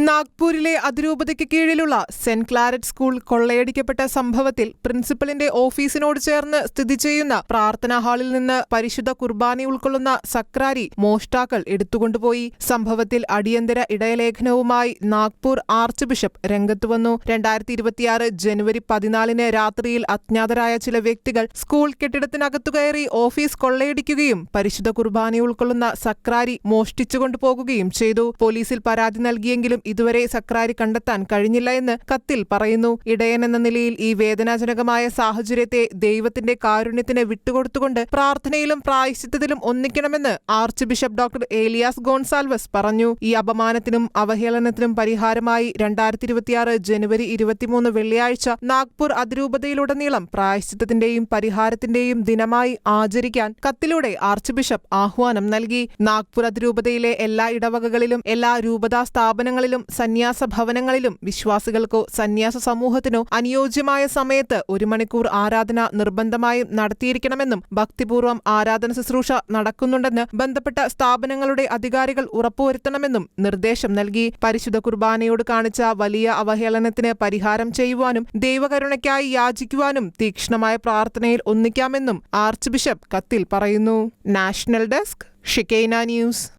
നാഗ്പൂരിലെ അതിരൂപതയ്ക്ക് കീഴിലുള്ള saint Claret school കൊള്ളയടിക്കപ്പെട്ട സംഭവത്തിൽ പ്രിൻസിപ്പലിന്റെ ഓഫീസിനോട് ചേർന്ന് സ്ഥിതി ചെയ്യുന്ന പ്രാർത്ഥനാ ഹാളിൽ നിന്ന് പരിശുദ്ധ കുർബാന ഉൾക്കൊള്ളുന്ന സക്രാരി മോഷ്ടാക്കൾ എടുത്തുകൊണ്ടുപോയി. സംഭവത്തിൽ അടിയന്തര ഇടയലേഖനവുമായി നാഗ്പൂർ ആർച്ച് ബിഷപ്പ് രംഗത്ത് വന്നു. രണ്ടായിരത്തി ഇരുപത്തിയാറ് ജനുവരി പതിനാലിന് രാത്രിയിൽ അജ്ഞാതരായ ചില വ്യക്തികൾ സ്കൂൾ കെട്ടിടത്തിനകത്തു കയറി ഓഫീസ് കൊള്ളയടിക്കുകയും പരിശുദ്ധ കുർബാന ഉൾക്കൊള്ളുന്ന സക്രാരി മോഷ്ടിച്ചുകൊണ്ടുപോകുകയും ചെയ്തു. പോലീസിൽ പരാതി നൽകിയെങ്കിലും ഇതുവരെ സക്രാരി കണ്ടെത്താൻ കഴിഞ്ഞില്ല എന്ന് കത്തിൽ പറയുന്നു. ഇടയൻ എന്ന നിലയിൽ ഈ വേദനാജനകമായ സാഹചര്യത്തെ ദൈവത്തിന്റെ കാരുണ്യത്തിന് വിട്ടുകൊടുത്തുകൊണ്ട് പ്രാർത്ഥനയിലും പ്രായശ്ചിത്തത്തിലും ഒന്നിക്കണമെന്ന് archbishop doctor Elias Gonsalves പറഞ്ഞു. ഈ അപമാനത്തിനും അവഹേളനത്തിനും പരിഹാരമായി രണ്ടായിരത്തി ഇരുപത്തിയാറ് ജനുവരി ഇരുപത്തിമൂന്ന് വെള്ളിയാഴ്ച നാഗ്പൂർ അതിരൂപതയിലുടനീളം പ്രായശ്ചിത്തത്തിന്റെയും പരിഹാരത്തിന്റെയും ദിനമായി ആചരിക്കാൻ കത്തിലൂടെ ആർച്ച് ബിഷപ്പ് ആഹ്വാനം നൽകി. നാഗ്പൂർ അതിരൂപതയിലെ എല്ലാ ഇടവകകളിലും എല്ലാ രൂപതാ സ്ഥാപനങ്ങളിലും സന്യാസ ഭവനങ്ങളിലും വിശ്വാസികൾക്കോ സന്യാസ സമൂഹത്തിനോ അനുയോജ്യമായ സമയത്ത് ഒരു മണിക്കൂർ ആരാധന നിർബന്ധമായും നടത്തിയിരിക്കണമെന്നും ഭക്തിപൂർവം ആരാധന ശുശ്രൂഷ നടക്കുന്നുണ്ടെന്ന് ബന്ധപ്പെട്ട സ്ഥാപനങ്ങളുടെ അധികാരികൾ ഉറപ്പുവരുത്തണമെന്നും നിർദ്ദേശം നൽകി. പരിശുദ്ധ കുർബാനയോട് കാണിച്ച വലിയ അവഹേളനത്തിന് പരിഹാരം ചെയ്യുവാനും ദൈവകരുണയ്ക്കായി യാചിക്കുവാനും തീക്ഷ്ണമായ പ്രാർത്ഥനയിൽ ഒന്നിക്കാമെന്നും ആർച്ച് ബിഷപ്പ് കത്തിൽ പറയുന്നു. National desk Shekinah news.